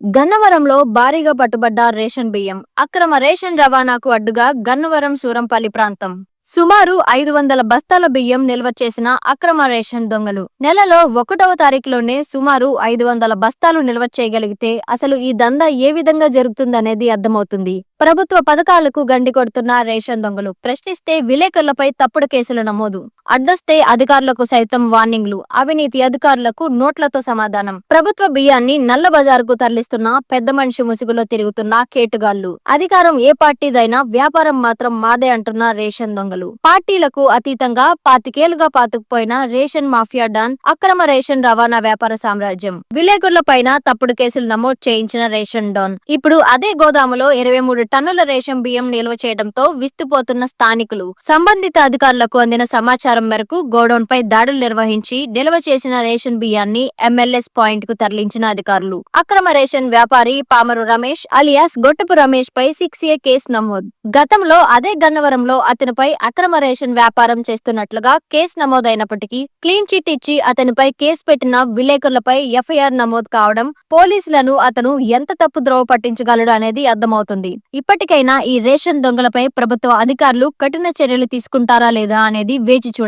గన్నవరంలో భారీగా పట్టుబడ్డ రేషన్ బియ్యం. అక్రమ రేషన్ రవాణాకు అడ్డుగా గన్నవరం సూరంపల్లి ప్రాంతం. సుమారు ఐదు వందల బస్తాల బియ్యం నిల్వ చేసిన అక్రమ రేషన్ దొంగలు. నెలలో ఒకటవ తారీఖులోనే సుమారు ఐదు వందల బస్తాలు నిల్వ చేయగలిగితే అసలు ఈ దందా ఏ విధంగా జరుగుతుందనేది అర్థమవుతుంది. ప్రభుత్వ పథకాలకు గండి కొడుతున్న రేషన్ దొంగలు ప్రశ్నిస్తే విలేకరులపై తప్పుడు కేసులు నమోదు. అడ్డొస్తే అధికారులకు సైతం వార్నింగ్లు అవినీతి అధికారులకు నోట్లతో సమాధానం. ప్రభుత్వ బియ్యాన్ని నల్ల బజారుకు తరలిస్తున్న పెద్ద మనిషి ముసుగులో తిరుగుతున్న కేటుగాళ్ళు అధికారం ఏ పార్టీదైనా వ్యాపారం మాత్రం మాదే అంటున్న రేషన్ దొంగలు. పార్టీలకు అతీతంగా పాతికేలుగా పాతుకుపోయిన రేషన్ మాఫియా డాన్ అక్రమ రేషన్ రవాణా వ్యాపార సామ్రాజ్యం. విలేకరుల పైన తప్పుడు కేసులు నమోదు చేయించిన రేషన్ డాన్. ఇప్పుడు అదే గోదాములో ఇరవై మూడు టన్నుల రేషన్ బియ్యం నిల్వ చేయడంతో విస్తుపోతున్న స్థానికులు. సంబంధిత అధికారులకు అందిన సమాచారం మేరకు గోడౌన్ పై దాడులు నిర్వహించి నిల్వ చేసిన రేషన్ బియ్యాన్ని ఎంఎల్ఎస్ పాయింట్కు తరలించిన అధికారులు. అక్రమ రేషన్ వ్యాపారి పామరు రమేష్ అలియాస్ గొట్టపు రమేష్ పై సిక్స్ ఏ కేసు నమోదు. గతంలో అదే గన్నవరంలో అతనిపై అక్రమ రేషన్ వ్యాపారం చేస్తున్నట్లుగా కేసు నమోదైనప్పటికీ క్లీన్ చిట్ ఇచ్చి అతనిపై కేసు పెట్టిన విలేకరులపై ఎఫ్ఐఆర్ నమోదు కావడం పోలీసులను అతను ఎంత తప్పు ద్రోవ పట్టించగలడు అనేది అర్థమవుతుంది. ఇప్పటికైనా ఈ రేషన్ దొంగలపై ప్రభుత్వ అధికారులు కఠిన చర్యలు తీసుకుంటారా లేదా అనేది వేచి చూడాలి